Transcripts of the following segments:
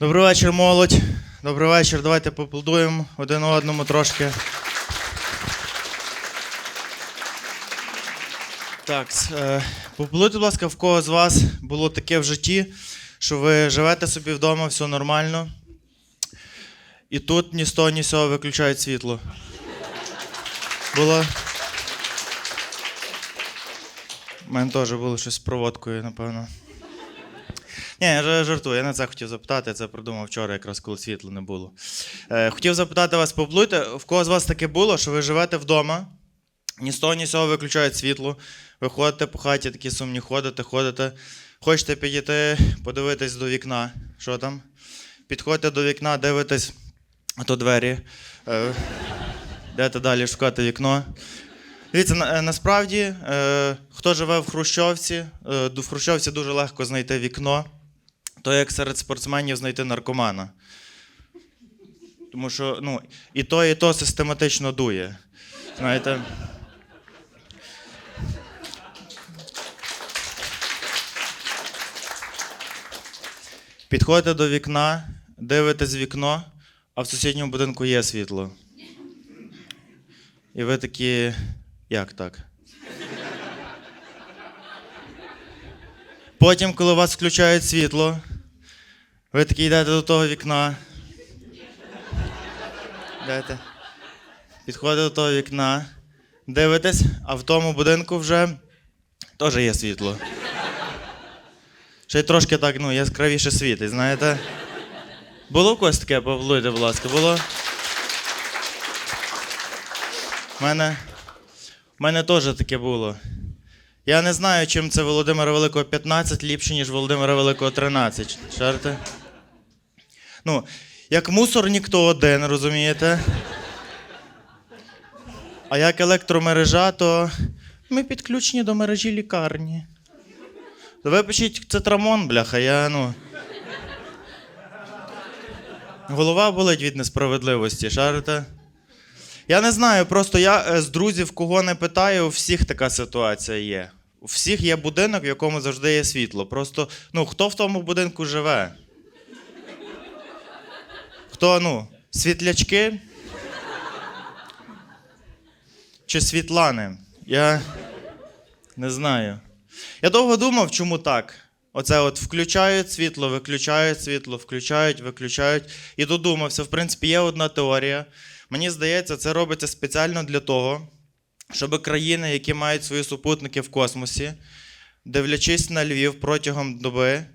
Добрий вечір, молодь. Добрий вечір. Давайте поаплодуємо один одному трошки. Так, е, будь ласка, в кого з вас було таке в житті, що ви живете собі вдома, все нормально. І тут ні з того, ні з цього виключають світло. Було. У мене теж було щось з проводкою, напевно. Ні, я жартую, я на це хотів запитати, я це придумав вчора, якраз коли світла не було. Е, хотів запитати вас, поплуйте, в кого з вас таке було, що ви живете вдома, ні з того, ні з цього виключають світло, ви ходите по хаті, такі сумні ходите, ходите, хочете підійти, подивитись до вікна, що там? Підходите до вікна, дивитесь, а то двері. Е, йдете далі шукати вікно. Дивіться, е, насправді, е, хто живе в Хрущовці, е, в Хрущовці дуже легко знайти вікно, то як серед спортсменів знайти наркомана. Тому що ну, і то, і то систематично дує. Знаєте. Підходите до вікна, дивитесь вікно, а в сусідньому будинку є світло. І ви такі, як так? Потім, коли у вас включають світло, ви такі йдете до того вікна. Йдете. Підходите до того вікна, дивитесь, а в тому будинку вже теж є світло. Ще й трошки так, ну, яскравіше світить, знаєте. Було у когось таке, поаплодуйте, будь ласка, було? У мене, мене теж таке було. Я не знаю, чим це Володимира Великого 15 ліпше, ніж Володимира Великого 13. Шарите? Ну, як мусорник, то один, розумієте? А як електромережа, то ми підключені до мережі лікарні. То пишіть цитрамон, бляха, я ну. Голова болить від несправедливості, шарите? Я не знаю, просто я е, з друзів, кого не питаю, у всіх така ситуація є. У всіх є будинок, в якому завжди є світло. Просто, ну, хто в тому будинку живе? Хто, ну, світлячки? Чи світлани? Я не знаю. Я довго думав, чому так. Оце от включають світло, виключають світло, включають, виключають. І додумався, в принципі, є одна теорія. Мені здається, це робиться спеціально для того, щоб країни, які мають свої супутники в космосі, дивлячись на Львів протягом доби,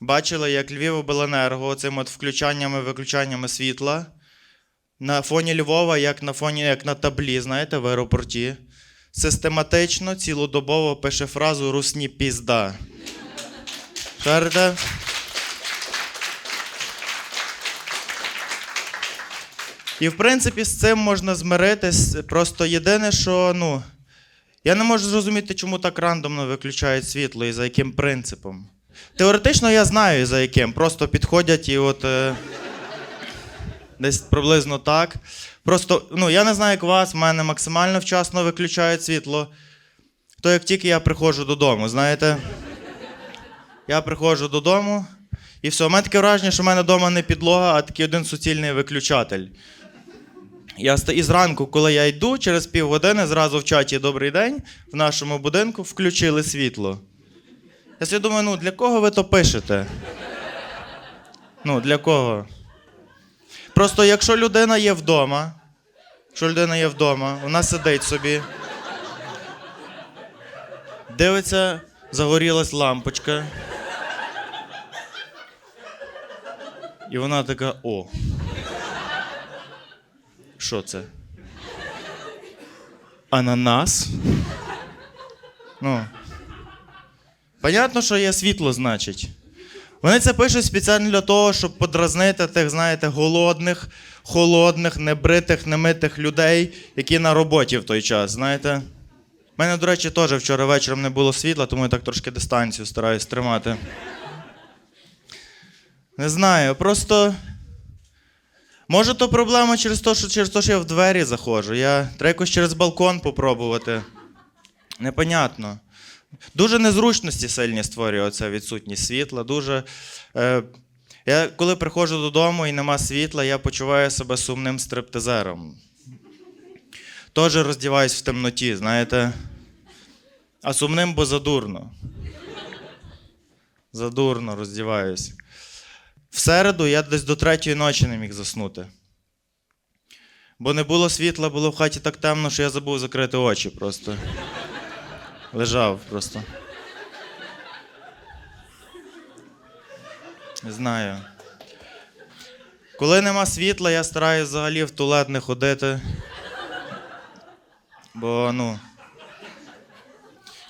бачили, як Львів обленерго цим от включаннями, виключаннями світла. На фоні Львова, як на фоні, як на таблі, знаєте, в аеропорті, систематично, цілодобово пише фразу Русні пізда. Шарите? І в принципі з цим можна змиритись. Просто єдине, що ну, я не можу зрозуміти, чому так рандомно виключають світло і за яким принципом. Теоретично я знаю, за яким. Просто підходять і от. Е, десь приблизно так. Просто, ну, я не знаю, як у вас, в мене максимально вчасно виключають світло. То як тільки я приходжу додому, знаєте. Я приходжу додому, і все. У мене таке враження, що в мене вдома не підлога, а такий один суцільний виключатель. Я і зранку, коли я йду, через півгодини, зразу в чаті Добрий день в нашому будинку включили світло. Я собі думаю, ну для кого ви то пишете? Ну, для кого? Просто якщо людина є вдома, якщо людина є вдома, вона сидить собі, дивиться, загорілась лампочка. І вона така: о. Що це? Ананас? Ну. Понятно, що є світло, значить. Вони це пишуть спеціально для того, щоб подразнити тих, знаєте, голодних, холодних, небритих, немитих людей, які на роботі в той час, знаєте. У мене, до речі, теж вчора вечором не було світла, тому я так трошки дистанцію стараюсь тримати. Не знаю, просто. Може, то проблема через те, що через те, що я в двері заходжу. Я треба якось через балкон попробувати. Непонятно. Дуже незручності сильні створює оця відсутність світла. Дуже. Е, Я коли приходжу додому і нема світла, я почуваю себе сумним стриптизером. Теж роздіваюсь в темноті, знаєте. А сумним, бо задурно. Задурно роздіваюсь. В середу я десь до третьої ночі не міг заснути. Бо не було світла, було в хаті так темно, що я забув закрити очі просто. Лежав просто. Не знаю. Коли нема світла, я стараюсь взагалі в туалет не ходити. Бо, ну.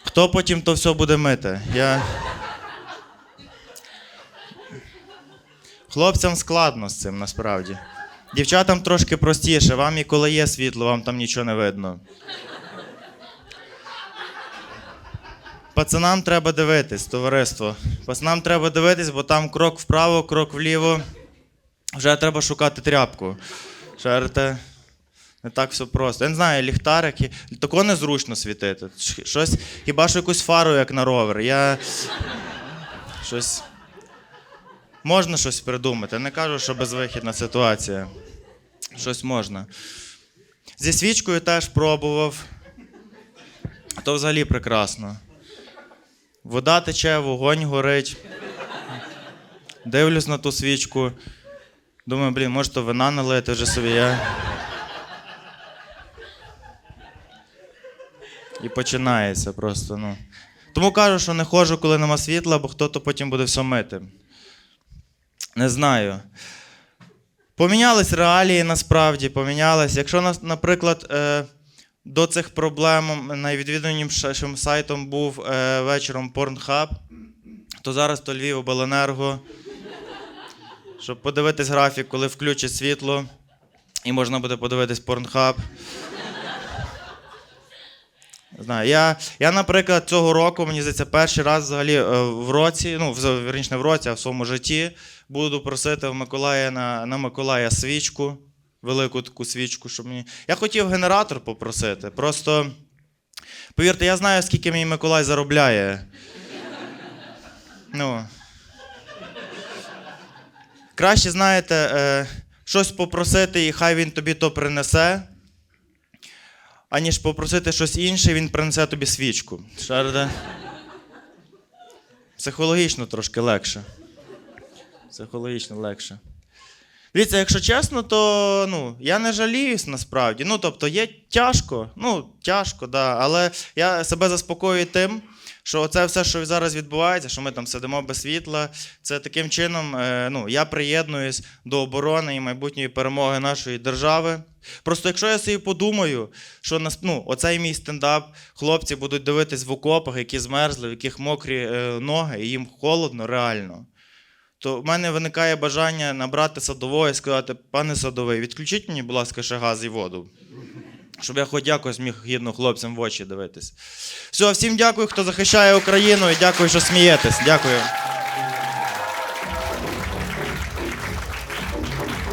Хто потім то все буде мити? Я. Хлопцям складно з цим насправді. Дівчатам трошки простіше, вам і коли є світло, вам там нічого не видно. Пацанам треба дивитись, товариство. Пацанам треба дивитись, бо там крок вправо, крок вліво. Вже треба шукати тряпку. Шарите. Не так все просто. Я не знаю, ліхтарики. Тако незручно світити. Щось, хіба що якусь фару, як на ровер. Я. Щось. Можна щось придумати. Не кажу, що безвихідна ситуація. Щось можна. Зі свічкою теж пробував. То взагалі прекрасно. Вода тече, вогонь горить. Дивлюсь на ту свічку. Думаю, блін, може то вина налити вже собі. Я... І починається просто. ну. Тому кажу, що не ходжу, коли нема світла, бо хто то потім буде все мити. Не знаю. Помінялись реалії насправді, помінялись. Якщо, наприклад, е, до цих проблем найвідвідуванішим сайтом був е, вечором Pornhub, то зараз то Львів обленерго. Щоб подивитись графік, коли включать світло, і можна буде подивитись Pornhub. Знаю, я, я, наприклад, цього року, мені здається, перший раз взагалі е, в році, ну, в- не в році, а в своєму житті буду просити в Миколая на, на Миколая свічку, велику таку свічку, щоб мені. Я хотів генератор попросити. Просто, повірте, я знаю, скільки мій Миколай заробляє. Ну. Краще, знаєте, е, щось попросити, і хай він тобі то принесе аніж попросити щось інше, він принесе тобі свічку. Шарде? Психологічно трошки легше. Психологічно легше. Дивіться, якщо чесно, то ну, я не жаліюсь насправді. Ну, тобто, є тяжко, ну, тяжко, да, але я себе заспокоюю тим, що це все, що зараз відбувається, що ми там сидимо без світла, це таким чином е, ну, я приєднуюсь до оборони і майбутньої перемоги нашої держави. Просто якщо я собі подумаю, що ну, оцей мій стендап, хлопці будуть дивитись в окопах, які змерзли, в яких мокрі е, ноги, і їм холодно реально. То в мене виникає бажання набрати садового і сказати: пане садовий, відключіть мені, будь ласка, ще газ і воду. Щоб я хоч якось міг гідно хлопцям в очі дивитись. Все, всім дякую, хто захищає Україну, і дякую, що смієтесь. Дякую.